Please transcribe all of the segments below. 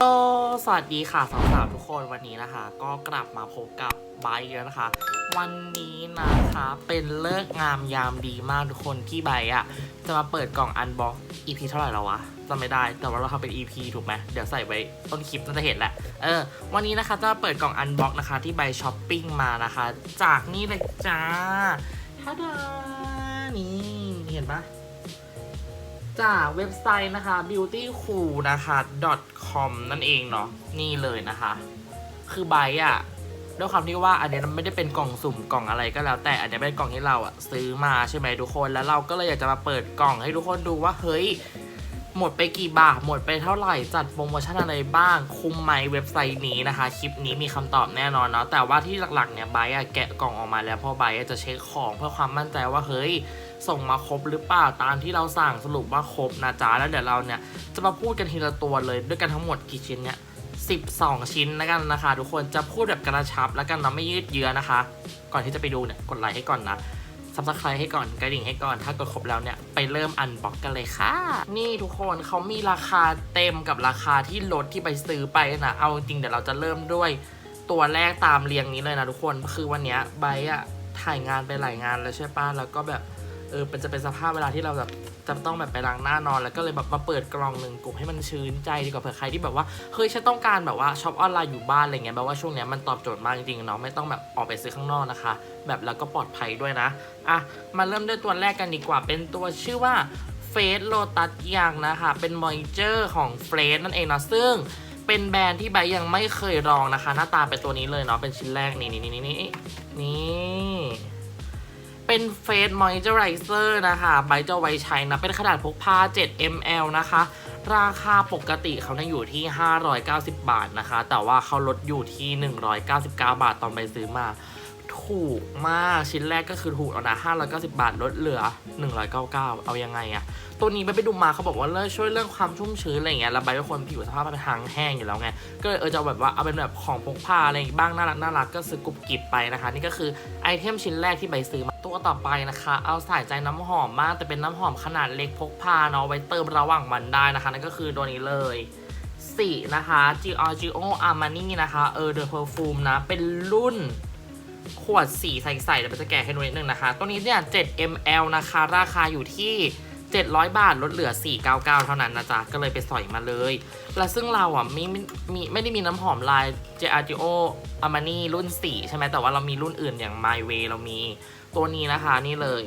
โอสวัสดีค่ะสาวๆทุกคนวันนี้นะคะ ก็กลับมาพบกับไบค์แล้วนะคะ วันนี้นะคะเป็นเลิกงามยามดีมากทุกคนที่ไบค์อะจะมาเปิดกล่องอันบ็อก EP เท่าไหร่แล้ววะจำไม่ได้แต่ว่าเราทำเป็น EP ถูกไหมเดี๋ยวใส่ไว้ต้นคลิปน่าจะเห็นแหละเออวันนี้นะคะจะมาเปิดกล่องอันบ็อกนะคะที่ไบช้อปปิ้งมานะคะ จากนี่เลยจ้าท่าดานี่เห็นปะ จากเว็บไซต์นะคะ beautycool นะคะ .com นั่นเองเนาะนี่เลยนะคะ คือไบร์อะด้วยความที่ว่าอันนี้มันไม่ได้เป็นกล่องสุ่มกล่องอะไรก็แล้ว แต่อันนี้เป็นกล่องที่เราอะซื้อมาใช่ไหมทุกคนแล้วเราก็เลยอยากจะมาเปิดกล่องให้ทุกคนดูว่าเฮ้ยหมดไปกี่บาทหมดไปเท่าไหร่จัดโปรโมชั่นอะไรบ้าง คุ้มไหมเว็บไซต์นี้นะคะ คลิปนี้มีคำตอบแน่นอนเนาะแต่ว่าที่หลักๆเนี่ยไบร์อะแกะกล่องออกมาแล้วเพราะไบร์ทอะจะเช็คของเพื่อความมั่นใจว่าเฮ้ย ส่งมาครบหรือเปล่าตามที่เราสั่งสรุปว่าครบนะจ๊ะแล้วเดี๋ยวเราเนี่ยจะมาพูดกันทีละตัวเลยด้วยกันทั้งหมดกี่ชิ้นเนี่ย12 ชิ้นแล้วกันนะคะ ทุกคนจะพูดแบบกระชับแล้วกันเนาไม่ยืดเยื้อนะคะ ก่อนที่จะไปดูเนี่ยกดไลค์ให้ก่อนนะซับสไครต์ให้ก่อนกระดิ่งให้ก่อน ถ้ากดครบแล้วเนี่ย ไปเริ่มอันบ็อกกันเลยค่ะ นี่ทุกคนเขามีราคาเต็มกับราคาที่ลดที่ไปซื้อไปนะเอาจริงเดี๋ยวเราจะเริ่มด้วยตัวแรกตามเรียงนี้เลยนะทุกคนคือวันเนี้ยไบอะถ่ายงานไปหลายงานแล้วใช่ปะแล้วก็แบบ เออเป็นจะเป็นสภาพเวลาที่เราแบบจะต้องแบบไปล้างหน้านอนแล้วก็เลยแบบมาเปิดกล่องหนึ่งกลุ่มให้มันชื้นใจดีกว่าเผื่อใครที่แบบว่าเฮ้ยฉันต้องการแบบว่าช็อปออนไลน์อยู่บ้านอะไรเงี้ยแบบว่าช่วงเนี้ยมันตอบโจทย์มากจริงๆเนาะไม่ต้องแบบออกไปซื้อข้างนอกนะคะ แบบแล้วก็ปลอดภัยด้วยนะอะมาเริ่มด้วยตัวแรกกันดีกว่า เป็นตัวชื่อว่าเฟสโลตัสยังนะคะเป็นมอยเจอร์ของเฟสนั่นเองนะซึ่งเป็นแบรนด์ที่ใบยังไม่เคยลองนะคะ หน้าตาเป็นตัวนี้เลยเนาะเป็นชิ้นแรกนี่นี่นี่นี่นี่ เป็นเฟสมอยเจอไรเซอร์นะคะใบจะไว้ใช้นะ เป็นขนาดพกพา 7 ml นะคะ ราคาปกติเขาเนี่ยอยู่ที่ 590 บาทนะคะ แต่ว่าเขาลดอยู่ที่ 199 บาทตอนไปซื้อมา ถูกมากชิ้นแรกก็คือถูกแล้วนะ590 บาทลดเหลือ 199 เอายังไงอะตัวนี้ไปไปดูมาเขาบอกว่าเลิช่วยเรื่องความชุ่มชื้นอะไรเงี้ยแล้วใบเป็นคนผิวสภาพเป็นทางแห้งอยู่แล้วไงก็เลยเออจะเอาแบบว่าเอาเป็นแบบของพกพาอะไรบ้างน่ารักน่ารักก็ซื้อกรุบกริบไปนะคะ นี่ก็คือไอเทมชิ้นแรกที่ใบซื้อมาตัวต่อไปนะคะ เอาใสายใจน้ำหอมมากแต่เป็นน้ำหอมขนาดเล็กพกพาเนาะไว้เติมระหว่างวันได้นะคะนั่นก็คือตัวนี้เลยสีนะคะ Giorgio Armani นะคะ เออ The Perfume นะ เป็นรุ่น ขวดสีใสๆเดี๋ยวมันจะแกะให้ดูนิดนึงนะคะ ตัวนี้เนี่ย 7 ml นะคะ ราคาอยู่ที่ 700 บาทลดเหลือ 499 เท่านั้นนะจ๊ะ ก็เลยไปสอยมาเลย และซึ่งเราอะมีมีไม่ได้มีน้ำหอมลาย g i a r d i o Armani รุ่น 4 ใช่ไหมแต่ว่าเรามีรุ่นอื่นอย่าง My Way เรามีตัวนี้นะคะนี่เลย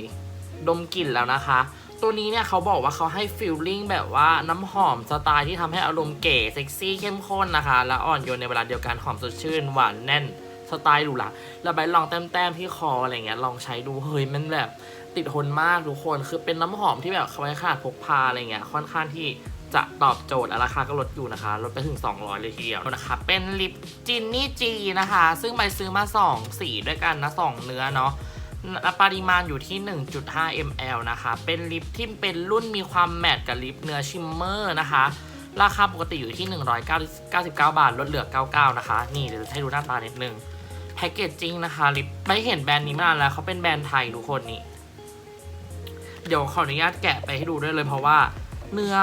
ดมกลิ่นแล้วนะคะ ตัวนี้เนี่ยเขาบอกว่าเขาให้ฟิลลิ่งแบบว่าน้ำหอมสไตล์ที่ทำให้อารมณ์เก๋เซ็กซี่เข้มข้นนะคะ และอ่อนโยนในเวลาเดียวกันหอมสดชื่นหวานแน่น สไตล์หรูหราแล้วใบลองแต้มๆที่คออะไรเงี้ยลองใช้ดูเฮ้ยมันแบบติดทนมากทุกคนคือเป็นน้ำหอมที่แบบเขาไว้ขนาดพกพาอะไรเงี้ยค่อนข้างที่จะตอบโจทย์และราคาก็ลดอยู่นะคะลดไปถึง 200 เลยทีเดียวนะคะเป็นลิปจินนี่จีนะคะ ซึ่งใบซื้อมา 2 สีด้วยกันนะ 2 เนื้อเนาะปริมาณอยู่ที่ 1.5 ml นะคะ เป็นลิปที่เป็นรุ่นมีความแมตต์กับลิปเนื้อชิมเมอร์นะคะ ราคาปกติอยู่ที่ 199 บาท ลดเหลือ 99 นะคะ นี่เดี๋ยวจะให้ดูหน้าตานิดนึง แพคเกจจิ้งนะคะลิปไม่เห็นแบรนด์นี้มานานแล้วเขาเป็นแบรนด์ไทยทุกคนนี่เดี๋ยวขออนุญาตแกะไปให้ดูด้วยเลยเพราะว่า เนื้อ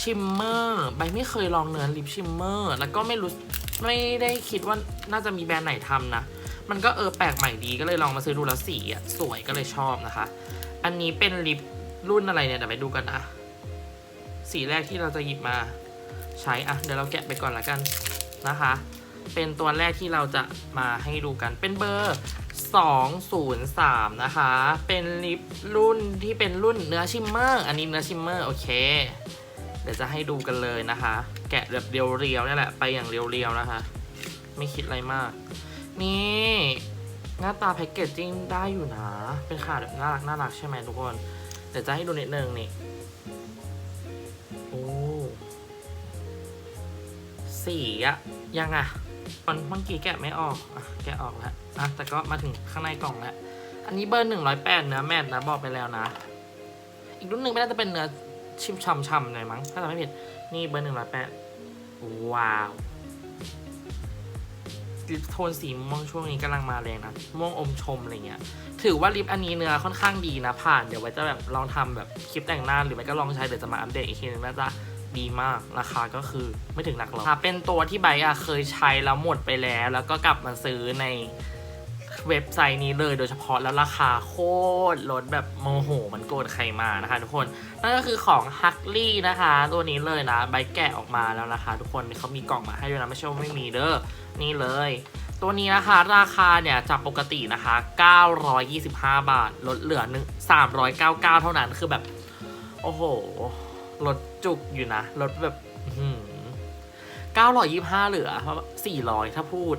ชิมเมอร์ใบไม่เคยลองเนื้อลิปชิมเมอร์แล้วก็ไม่รู้ไม่ได้คิดว่าน่าจะมีแบรนด์ไหนทำนะ มันก็เออแปลกใหม่ดีก็เลยลองมาซื้อดูแล้วสีอะสวยก็เลยชอบนะคะ อันนี้เป็นลิปรุ่นอะไรเนี่ยเดี๋ยวไปดูกันนะ สีแรกที่เราจะหยิบมาใช้อะเดี๋ยวเราแกะไปก่อนละกันนะคะ เป็นตัวแรกที่เราจะมาให้ดูกันเป็นเบอร์ 203 นะคะ เป็นลิปรุ่นที่เป็นรุ่นเนื้อชิมเมอร์ อันนี้เนื้อชิมเมอร์โอเค เดี๋ยวจะให้ดูกันเลยนะคะ แกะแบบเรียวๆนี่แหละ ไปอย่างเรียวๆนะคะ ไม่คิดอะไรมาก นี่หน้าตาแพ็กเกจจิ้งได้อยู่นะ เป็นขาดแบบน่ารักน่ารักใช่ไหมทุกคน เดี๋ยวจะให้ดูนิดนึงนี่ โอ้ สีอะยังอะ มันเมื่อกี้แกะไม่ออกอแกะออกแล้วอะแต่ก็มาถึงข้างในกล่องแล้ว อันนี้เบอร์หนึ่งร้อยแปดเนื้อแมทนะบอกไปแล้วนะ อีกรุ่นหนึ่งไม่น่าจะเป็นเนื้อชิมช่ำๆหน่อยมั้ง ถ้าจำไม่ผิด นี่เบอร์หนึ่งร้อยแปดว้าวลิปโทนสีม่วงช่วงนี้กำลังมาแรงนะ ม่วงอมชมอะไรเงี้ย ถือว่าลิปอันนี้เนื้อค่อนข้างดีนะผ่าน เดี๋ยวไว้จะแบบลองทำแบบคลิปแต่งหน้าหรือไม่ก็ลองใช้เดี๋ยวจะมาอัปเดตอีกทีนึงนะจ๊ะ ดีมากราคาก็คือไม่ถึงหลักหรอกเป็นตัวที่ไบร์ทอะเคยใช้แล้วหมดไปแล้ว แล้วก็กลับมาซื้อในเว็บไซต์นี้เลยโดยเฉพาะแล้วราคาโคตรลดแบบโมโห มันโกรธใครมานะคะทุกคนนั่นก็คือของฮักลี่นะคะ ตัวนี้เลยนะใบแกะออกมาแล้วนะคะ ทุกคนเขามีกล่องมาให้ด้วยนะไม่ใช่ว่าไม่มีเด้อนี่เลย ตัวนี้นะคะราคาเนี่ยจากปกตินะคะ 925 บาท ลดเหลือหนึ่ง399 เท่านั้นคือแบบ โอ้โห ลดจุกอยู่นะลดแบบอื้อหือ925เหลือ400ถ้าพูด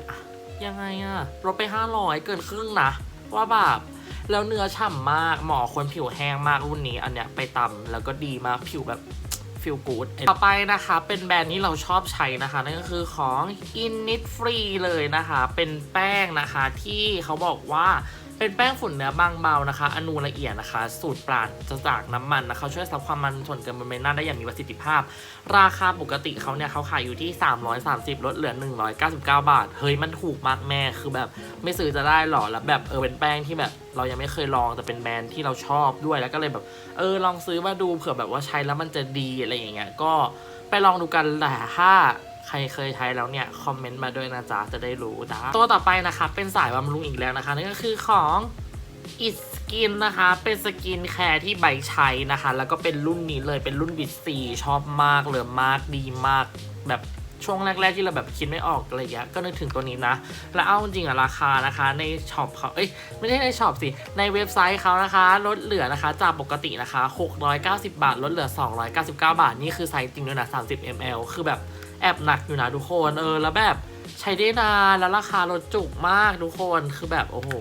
ยังไงอะลดไป500เกินครึ่งนะ ว่าแบบแล้วเนื้อฉ่ำมากหมอคนผิวแห้งมากรุ่นนี้อันเนี้ยไปตำแล้วก็ดีมากผิวแบบฟิลกูดต่อไปนะคะเป็นแบรนด์ที่เราชอบใช้นะคะ นั่นก็คือของ Innisfree เลยนะคะ เป็นแป้งนะคะที่เขาบอกว่า เป็นแป้งฝุ่นเนื้อบางเบานะคะ อนูละเอียดนะคะ สูตรปราศจากน้ำมันนะคะ ช่วยซับความมันส่วนเกินบนใบหน้าได้อย่างมีประสิทธิภาพ ราคาปกติเขาเนี่ยเขาขายอยู่ที่ 330 ลดเหลือ 199 บาท เฮ้ย มันถูกมากแม่ คือแบบไม่ซื้อจะได้หรอ แล้วแบบเออเป็นแป้งที่แบบเรายังไม่เคยลองแต่เป็นแบรนด์ที่เราชอบด้วย แล้วก็เลยแบบเออลองซื้อมาดูเผื่อแบบว่าใช้แล้วมันจะดีอะไรอย่างเงี้ย ก็ไปลองดูกันแต่ถ้า ใครเคยใช้แล้วเนี่ย คอมเมนต์มาด้วยนะจ๊ะ จะได้รู้นะตัวต่อไปนะคะ เป็นสายบำรุงอีกแล้วนะคะ นั่นก็คือของอิสกินนะคะ เป็นสกินแคร์ที่ใบใช้นะคะ แล้วก็เป็นรุ่นนี้เลยเป็นรุ่นบิดซีชอบมากเลยมากดีมากแบบช่วงแรก ๆ ที่เราแบบคิดไม่ออกอะไรอย่างเงี้ย ก็นึกถึงตัวนี้นะ แล้วเอาจริงอะราคานะคะในช็อปเขาเอ้ย ไม่ใช่ในช็อปสิ ในเว็บไซต์เขานะคะ ลดเหลือนะคะจากปกตินะคะ 690 บาท ลดเหลือ 299 บาท นี่คือไซส์จริงด้วยนะ 30 ml คือแบบ แอบหนักอยู่นะทุกคนเออแล้วแบบใช้ได้นานแล้วราคาลดจุกมากทุกคนคือแบบโอ้โห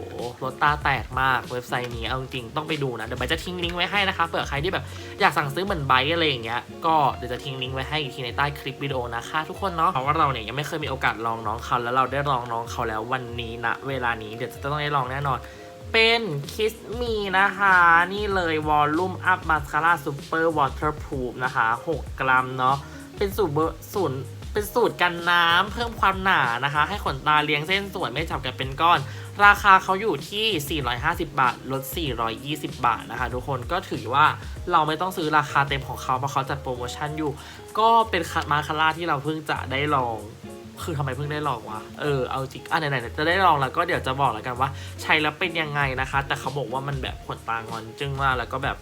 ลดตาแตกมากเว็บไซต์นี้เอาจริงๆต้องไปดูนะเดี๋ยวใบจะทิ้งลิงก์ไว้ให้นะคะเผื่อใครที่แบบอยากสั่งซื้อเหมือนไบค์อะไรอย่างเงี้ยก็เดี๋ยวจะทิ้งลิงก์ไว้ให้อีกทีในใต้คลิปวิดีโอนะคะทุกคนเนาะเพราะว่าเราเนี่ยยังไม่เคยมีโอกาสลองน้องเขาแล้วเราได้ลองน้องเขาแล้ววันนี้นะเวลานี้เดี๋ยวจะต้องได้ลองแน่นอนเป็น Kiss Me นะคะ นี่เลย Volume Up Mascara Super Waterproof นะคะ 6 กรัมเนาะ เป็นสูตรเบอร์ศูนย์เป็นสูตรกันน้ำเพิ่มความหนานะคะ ให้ขนตาเลี้ยงเส้นสวยไม่จับกันเป็นก้อน ราคาเขาอยู่ที่ 450 บาท ลด 420 บาทนะคะ ทุกคนก็ถือว่าเราไม่ต้องซื้อราคาเต็มของเขาเพราะเขาจัดโปรโมชั่นอยู่ ก็เป็นมาคาร่าที่เราเพิ่งจะได้ลอง คือทำไมเพิ่งได้ลองวะ เออ เอาจริงอะไหนๆจะได้ลองแล้วก็เดี๋ยวจะบอกแล้วกันว่า ใช้แล้วเป็นยังไงนะคะ แต่เขาบอกว่ามันแบบขนตางอนจึ้งมากแล้วก็แบบ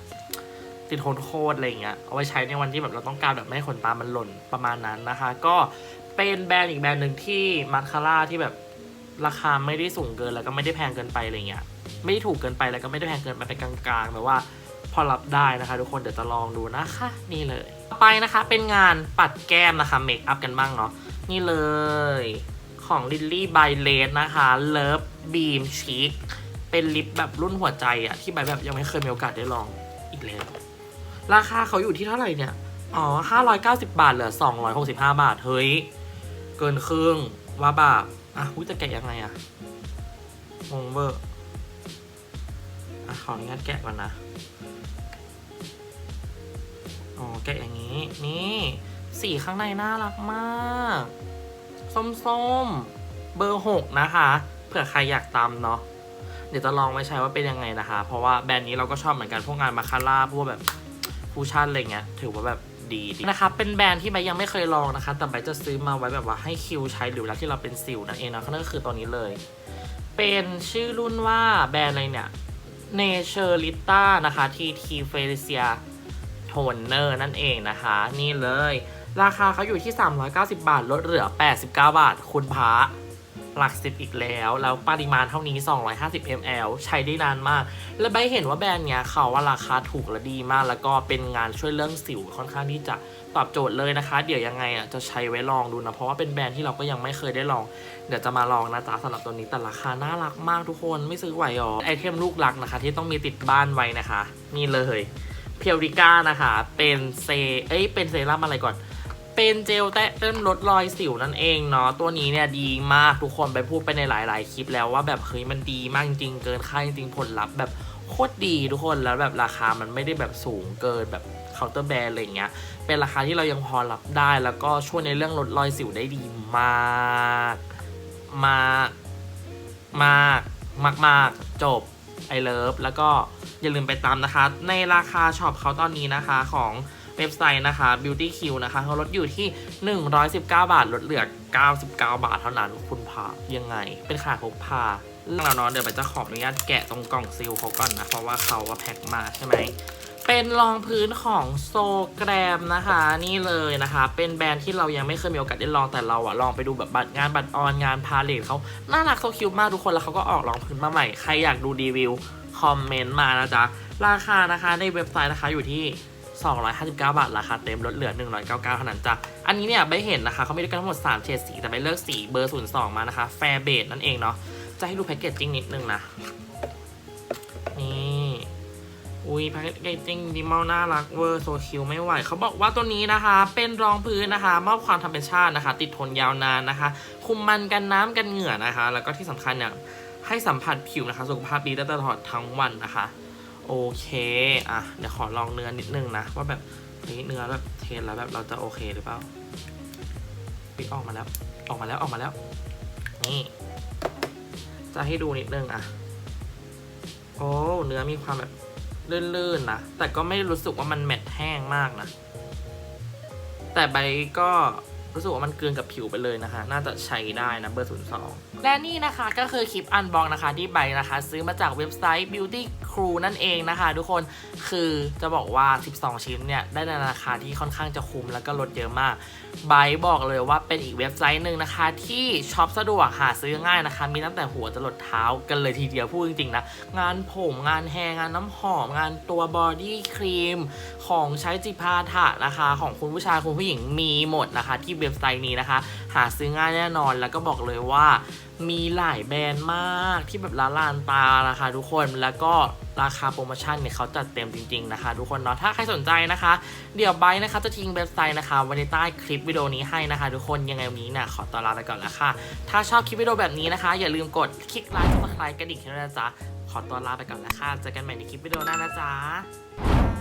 ติดทนโคตรอะไรเงี้ยเอาไว้ใช้ในวันที่แบบเราต้องการแบบไม่ขนตามันหล่นประมาณนั้นนะคะ ก็เป็นแบรนด์อีกแบรนด์หนึ่งที่มาคาร่าที่แบบราคาไม่ได้สูงเกินแล้วก็ไม่ได้แพงเกินไปอะไรเงี้ยไม่ได้ถูกเกินไปแล้วก็ไม่ได้แพงเกินไปเป็นกลางๆแบบว่าพอรับได้นะคะทุกคนเดี๋ยวจะลองดูนะคะนี่เลย ต่อไปนะคะเป็นงานปัดแก้มนะคะเมคอัพกันบ้างเนาะนี่เลยของ Lily by l a d นะคะ Love Beam Cheek เป็นลิปแบบรุ่นหัวใจอะที่ใบแบบยังไม่เคยมีโอกาสได้ลองอีกแล้ว ราคาเขาอยู่ที่เท่าไหร่เนี่ย อ๋อ 590 บาทเหลือ 265 บาท เฮ้ย เกินครึ่งว่าบาปอะอุ้ยจะแกะยังไงอะงงเวอร์อะขออนุญาตแกะก่อนนะ อ๋อ แกะอย่างนี้ นี่ สีข้างในน่ารักมาก ส้มๆ เบอร์หกนะคะ เผื่อใครอยากตามเนาะเดี๋ยวจะลองไว้ใช้ว่าเป็นยังไงนะคะ เพราะว่าแบรนด์นี้เราก็ชอบเหมือนกัน พวกงานมาคาร่าพวกแบบ ฟูชั่นอะไรเงี้ยถือว่าแบบดีนะคะเป็นแบรนด์ที่ใบยังไม่เคยลองนะคะ แต่ใบจะซื้อมาไว้แบบว่าให้คิวใช้หรือเวลาที่เราเป็นสิวนั่นเองนะนั่นก็คือตัวนี้เลย เป็นชื่อรุ่นว่าแบรนด์อะไรเนี่ย Naturalita นะคะ TT Felicia โทนเนอร์นั่นเองนะคะ นี่เลย ราคาเขาอยู่ที่ 390 บาท ลดเหลือ 89 บาท คุณพระ หลักสิบอีกแล้ว แล้วปริมาณเท่านี้ 250 ml ใช้ได้นานมาก และใบเห็นว่าแบรนด์เนี้ยเขาว่าราคาถูกและดีมาก แล้วก็เป็นงานช่วยเรื่องสิวค่อนข้างที่จะตอบโจทย์เลยนะคะ เดี๋ยวยังไงอะจะใช้ไว้ลองดูนะ เพราะว่าเป็นแบรนด์ที่เราก็ยังไม่เคยได้ลอง เดี๋ยวจะมาลองนะจ๊ะสำหรับตัวนี้แต่ราคาน่ารักมากทุกคนไม่ซื้อไหวหรอไอเทมลูกรักนะคะ ที่ต้องมีติดบ้านไว้นะคะนี่เลยเพียวริก้านะคะเป็นเซเอ้ยเป็นเซรั่มอะไรก่อน เป็นเจลแตะเริ่มลดรอยสิวนั่นเองเนาะตัวนี้เนี่ยดีมากทุกคนไปพูดไปในหลาย ๆ คลิปแล้วว่าแบบเฮ้ยมันดีมากจริงเกินค่าดจริงผลลัพธ์แบบโคตรดีทุกคนแล้วแบบราคามันไม่ได้แบบสูงเกินแบบเคาน์เตอร์แบรนด์อะไรเงี้ย เป็นราคาที่เรายังพอรับได้ แล้วก็ช่วยในเรื่องลดรอยสิวได้ดีมาก มากมากมากมากจบไอเลิฟแล้วก็อย่าลืมไปตามนะคะ ในราคาช็อปเขาตอนนี้นะคะของ เว็บไซต์นะคะ Beauty Q นะคะเขาลดอยู่ที่ 119 บาทลดเหลือ 99 บาทเท่านั้นคุณพายังไง เป็นขาพกพาเรื่องเราเนาะเดี๋ยวไปจะขออนุญาตแกะตรงกล่องซีลเขาก่อนนะ เพราะว่าเขาว่าแพ็คมาใช่ไหมเป็นรองพื้นของโซแกรมนะคะ นี่เลยนะคะ เป็นแบรนด์ที่เรายังไม่เคยมีโอกาสได้ลองแต่เราอะลองไปดูแบบบัตรงานบัตรออนงานพาเลทเขาน่ารักโซคิวมากทุกคนแล้วเขาก็ออกรองพื้นมาใหม่ใครอยากดูรีวิวคอมเมนต์มานะจ๊ะราคานะคะในเว็บไซต์นะคะอยู่ที่ 259 บาท ราคาเต็มลดเหลือ 199เท่านั้นจ้ะ อันนี้เนี่ยใบเห็นนะคะเขามีด้วยกันทั้งหมด 3 เฉดสี แต่ใบเลือกสีเบอร์ 02 มานะคะ แฟร์เบดนั่นเองเนาะ จะให้ดูแพ็กเกจจิ้งนิดนึงนะ นี่ อุ้ยแพ็กเกจจิ้งดิมอลน่ารักเวอร์โซคิวไม่ไหว เขาบอกว่าตัวนี้นะคะ เป็นรองพื้นนะคะ มอบความธรรมชาตินะคะ ติดทนยาวนานนะคะ คุมมันกันน้ำกันเหงื่อนะคะ แล้วก็ที่สำคัญเนี่ยให้สัมผัสผิวนะคะ สุขภาพดีได้ตลอดทั้งวันนะคะ โอเค อะ เดี๋ยวขอลองเนื้อนิดนึงนะ ว่าแบบเฮ้เนื้อแบบเทสแล้วแบบเราจะโอเคหรือเปล่าปิ๊กออกมาแล้ว ออกมาแล้วออกมาแล้ว นี่ จะให้ดูนิดนึงอะ โอ้ เนื้อมีความแบบลื่นๆนะ แต่ก็ไม่รู้สึกว่ามันแมตต์แห้งมากนะ แต่ใบก็รู้สึกว่ามันเกินกับผิวไปเลยนะคะ น่าจะใช้ได้นะเบอร์02 และนี่นะคะก็คือคลิปอันบอกนะคะที่ใบนะคะ ซื้อมาจากเว็บไซต์ Beauty Crew นั่นเองนะคะ ทุกคนคือจะบอกว่า 12 ชิ้นเนี่ย ได้ในราคาที่ค่อนข้างจะคุ้มแล้วก็ลดเยอะมากไบบอกเลยว่าเป็นอีกเว็บไซต์หนึ่งนะคะ ที่ช็อปสะดวกหาซื้อง่ายนะคะ มีตั้งแต่หัวจรดเท้ากันเลยทีเดียวพูดจริงๆนะงานผมงานแฮร์งานน้ำหอม งานตัวบอดี้ครีมของใช้จิพาถะนะคะ ของคุณผู้ชายคุณผู้หญิงมีหมดนะคะ ที่เว็บไซต์นี้นะคะ หาซื้อง่ายแน่นอนแล้วก็บอกเลยว่ามีหลายแบรนด์มากที่แบบละลานตานะคะทุกคนแล้วก็ราคาโปรโมชั่นเนี่ยเขาจัดเต็มจริงๆนะคะ ทุกคนเนาะถ้าใครสนใจนะคะ เดี๋ยวไบร์นะคะจะทิ้งเว็บไซต์นะคะไว้ในใต้คลิปวิดีโอนี้ให้นะคะ ทุกคนยังไงวันนี้เนี่ยขอตัวลาไปก่อนแล้วค่ะ ถ้าชอบคลิปวิดีโอแบบนี้นะคะ อย่าลืมกดคลิกไลค์กดซับสไครต์กระดิ่งให้ด้วยนะจ๊ะขอตัวลาไปก่อนแล้วค่ะเจอกันใหม่ในคลิปวิดีโอหน้านะจ๊ะ